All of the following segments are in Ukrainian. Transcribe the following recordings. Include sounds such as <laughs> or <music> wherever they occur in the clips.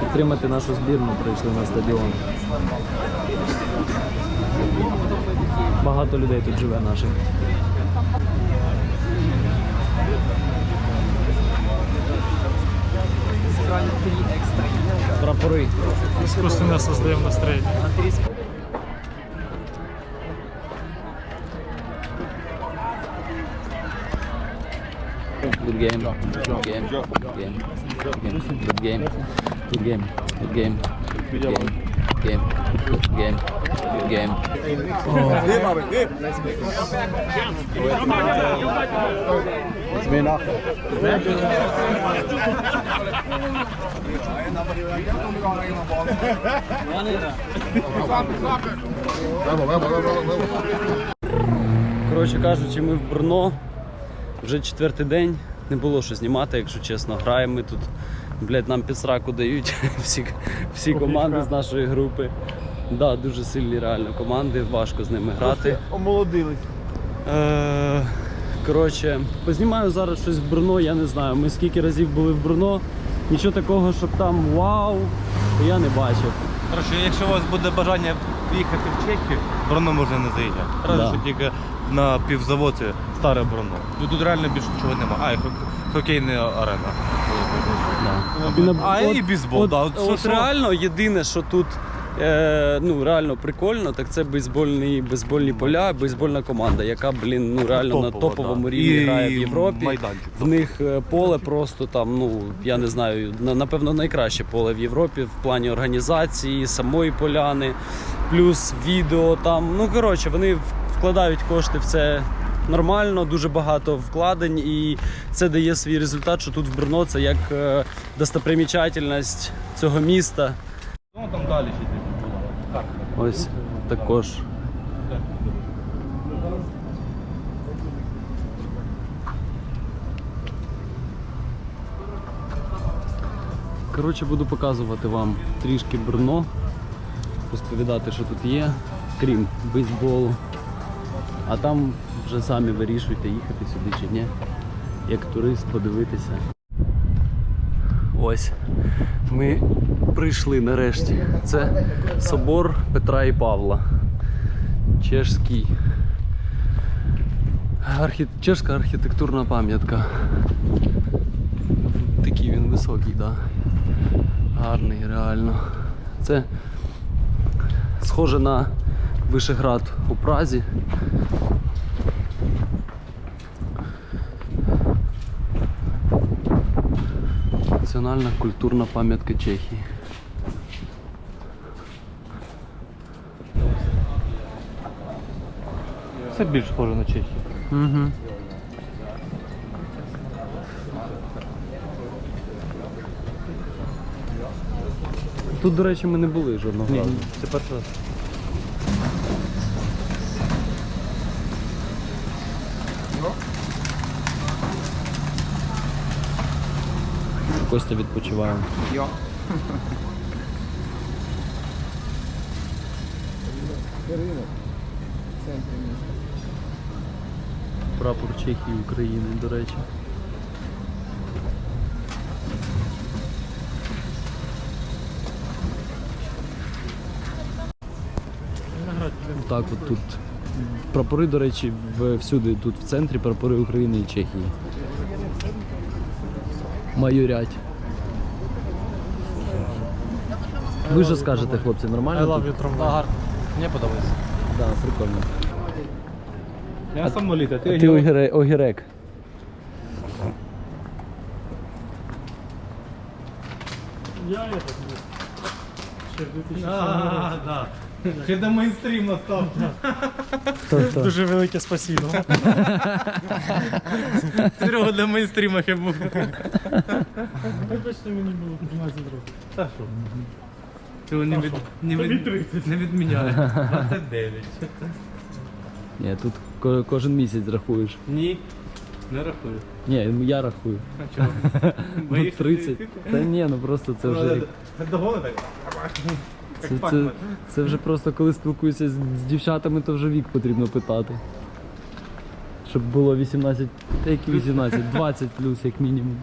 Підтримати нашу збірну прийшли на стадіон. Багато людей тут живе наших. Прапори. Искусственно создаем настроение. Good game. Good game. Good game. Good game. Good game. Good game. Good game. Game. Good game. Good game. Nehmen aber, nehmen. Jetzt mehr nach. Коротше кажучи, ми в Брно вже четвертий день. Не було що знімати, якщо чесно. Граємо ми тут. Блять, нам під сраку дають <laughs> всі, всі команди з нашої групи. Да, дуже сильні реально команди, важко з ними грати. Омолодились. Е, коротше, познімаю зараз щось в Брно, я не знаю. Ми скільки разів були в Брно. Нічого такого, щоб там вау, я не бачив. Коротше, якщо у вас буде бажання приїхати в Чехію, броно можна не заїжджати. Да. що тільки на півзаводі старе броно. Тут, тут реально більше нічого немає. А, і хок- хокейна арена. А, і бейсбол, От, от що- от що? реально єдине, що тут е, ну, реально прикольно, так це бейсбольні, бейсбольні поля, бейсбольна команда, яка, блін, ну реально на Топова, топовому да. рівні І грає в Європі. майданчик. В них е, поле просто там, ну я не знаю, на- напевно, найкраще поле в Європі в плані організації, самої поляни, плюс відео там. Ну коротше, вони вкладають кошти в це. Нормально, дуже багато вкладень, і це дає свій результат, що тут в Брно це як е, достопримічательність цього міста. Ну там далі ще десь було. Ось також. Коротше, буду показувати вам трішки Брно, розповідати, що тут є, крім бейсболу. А там вже самі вирішуйте, їхати сюди чи ні. Як турист подивитися. Ось ми прийшли нарешті. Це собор Петра і Павла. Чешський. Архі... Чешська архітектурна пам'ятка. Такий він високий. Да. Гарний, реально. Це схоже на Вишеград у Празі. Національна культурна пам'ятка Чехії. Це більш схоже на Чехію. Угу. Тут, до речі, ми не були жодного разу. Це перший раз. Костя відпочиває. Прапор Чехії України, до речі. Так, от тут прапори, до речі, всюди тут в центрі прапори України і Чехії. Майорять. Ви що скажете, хлопці, нормально? I love you, трамвай. Мені подобається. Да, прикольно. Я самоліт, а А ти, ти огіре- огірек. Я этот, ще в 2007 А, да. Ще до мейнстрім настав. Хто, Дуже велике спасибо. Серега для мейнстріма ще був. Вибачте, мені було 13 років. Та що? Цього не, від, не, від, не відміняє. 29. Ні, тут ко- кожен місяць рахуєш. Ні, не рахую. Ні, я рахую. А чого? <laughs> Ну, Боїшся 30. зайти? Та ні, ну просто це вже. рік. Догони так? Це, це, це вже просто коли спілкуюся з, з дівчатами, то вже вік потрібно питати. Щоб було 18, та які 18, 20 плюс як мінімум.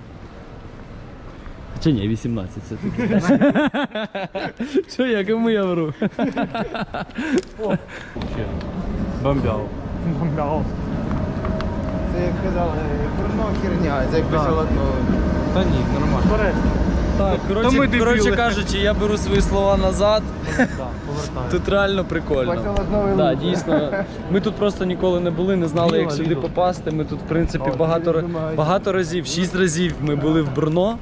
Чи ні, 18 все-таки. <laughs> Що я, кому я вру? Бомбяв. Бомбял. Це як казали, бурно херня, це як писало одно. Та ні, нормально. Береш. Так, Та ми коротше, дебіли. коротше кажучи, я беру свої слова назад. Так, <laughs> повертаю. Тут реально прикольно. Так, дійсно. Ми тут просто ніколи не були, не знали, як Ліва, сюди ліва. попасти. Ми тут, в принципі, багато, ра- багато разів, шість разів ми були в Брно.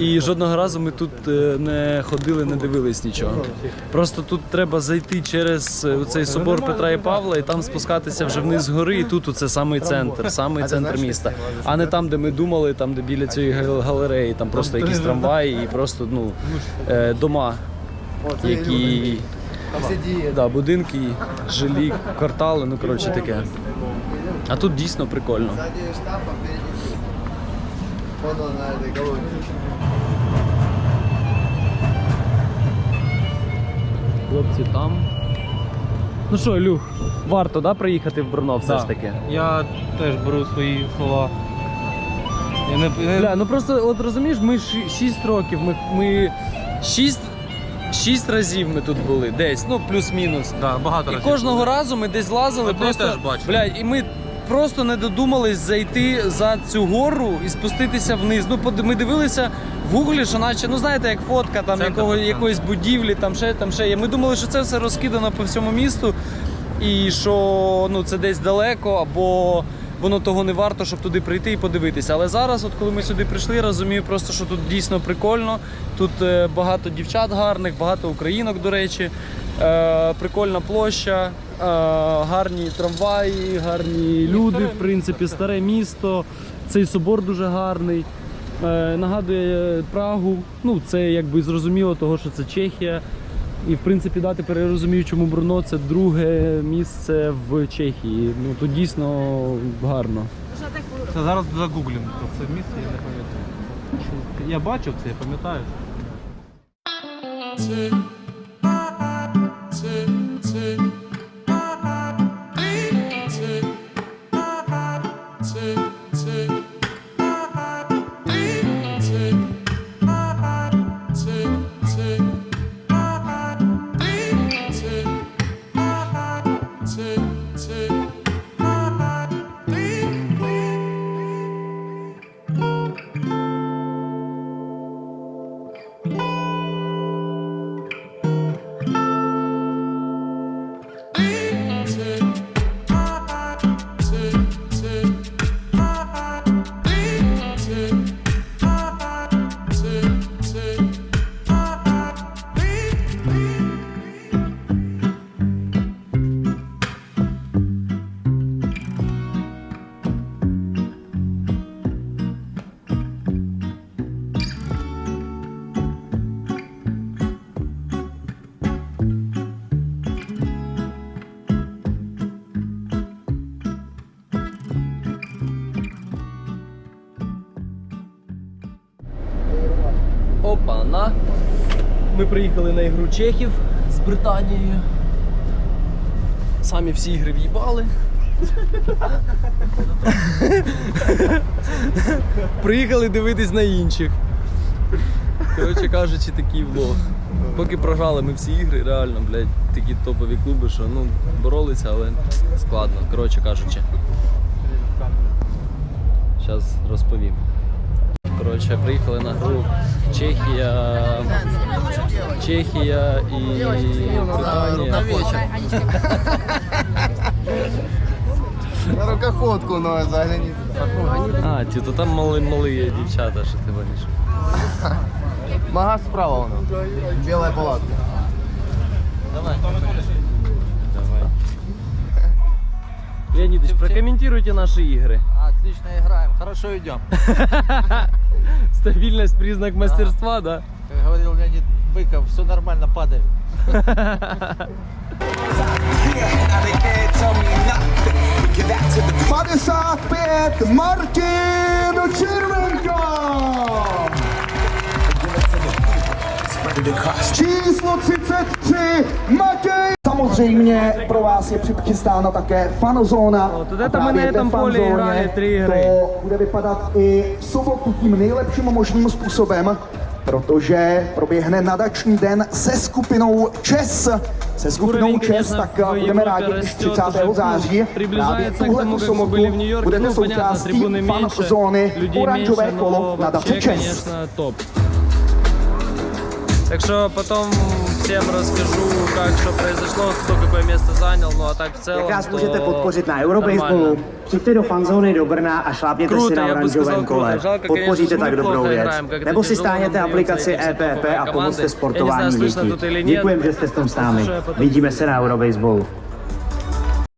І жодного разу ми тут е, не ходили, не дивились нічого. Просто тут треба зайти через е, цей собор Петра і Павла і там спускатися вже вниз гори. І тут оце самий центр, самий центр міста. А не там, де ми думали, там де біля цієї галереї, там просто якісь трамваї і просто ну е, дома, які. Да, будинки, жилі, квартали, ну коротше таке. А тут дійсно прикольно. На этой колонне. Хлопці там. Ну що, Люх, варто да, приїхати в Брно все Да. ж таки. Я теж беру свої слова. Я не, не... Бля, ну просто от розумієш, ми 6 років, ми, ми 6, 6 разів ми тут були, десь, ну плюс-мінус. да, багато І разів. кожного разу ми десь лазили, От я просто теж бачив. бля, і ми просто не додумались зайти за цю гору і спуститися вниз. Ну, ми дивилися в гуглі, що наче, ну знаєте, як фотка там якого, якоїсь будівлі, там ще там ще є. Ми думали, що це все розкидано по всьому місту, і що ну це десь далеко, або воно того не варто, щоб туди прийти і подивитися. Але зараз, от коли ми сюди прийшли, розумію просто, що тут дійсно прикольно. Тут е, багато дівчат гарних, багато українок, до речі. Е, прикольна площа, гарні трамваї, гарні люди, в принципі, старе місто. Цей собор дуже гарний. Е, нагадує Прагу. Ну, це якби зрозуміло, того, що це Чехія. І в принципі, да, тепер я розумію, чому Брно це друге місце в Чехії. Ну тут дійсно гарно. Це зараз загуглимо це місце, я не пам'ятаю. Я бачив це, я пам'ятаю. Ми приїхали на ігру Чехів з Британією. Самі всі ігри в'їбали. Приїхали дивитись на інших. Коротше кажучи, такий влог. Поки програли ми всі ігри, реально, блядь, такі топові клуби, що ну, боролися, але складно, коротше кажучи. Зараз розповім. Коротше, приїхали на гру Чехія, Чехія і Британія. На <laughs> рукоходку, но взагалі. А, ті, то там мали, мали є дівчата, що ти говориш. <laughs> Магаз справа воно. Біла палатка. Давай. Леонидович, прокомментируйте наши игры. Отлично играем, хорошо идем. <laughs> Стабильность признак мастерства, да? Как говорил Леонид Быков, все нормально, падаем. Владислав Пет, Мартин Червенко. Число 33 Матей. Само samozřejmě pro vás je přichystána také fanzóna. No, to A tam právě my na ve tom poli fanzóně hráli tři hry. To bude vypadat i v sobotu tím nejlepším možným způsobem, protože proběhne nadační den se skupinou ČES. Se skupinou Уровень, ČES, конечно, tak в budeme Европе rádi, když растет 30. уже, ну, září právě приближается к tuhle тому, как sobotu были в Нью-Йорке. budete Ну, понятно, součástí трибуны fan меньше, zóny людей Oranžové меньше, kolo но nadace вообще, ČES. конечно, топ. Так что потом всем расскажу, как что произошло, кто какое место занял, ну а так в целом, Jak nás то můžete podpořit na Eurobaseballu? нормально. Přijďte do fanzóny do Brna a šlápněte Kruto, si na já bych сказал, oranžovém kruto. kole. Жалко, Podpoříte конечно, tak мы dobrou плохо věc. играем, как это Nebo si тяжело stáhněte нам aplikaci дается эти EPP a топовые pomozte команды. sportování Я не знаю, слышно dětí. тут или нет. Děkujeme, že jste v tom s námi. Слушай, а потом- Vidíme se na Eurobaseballu.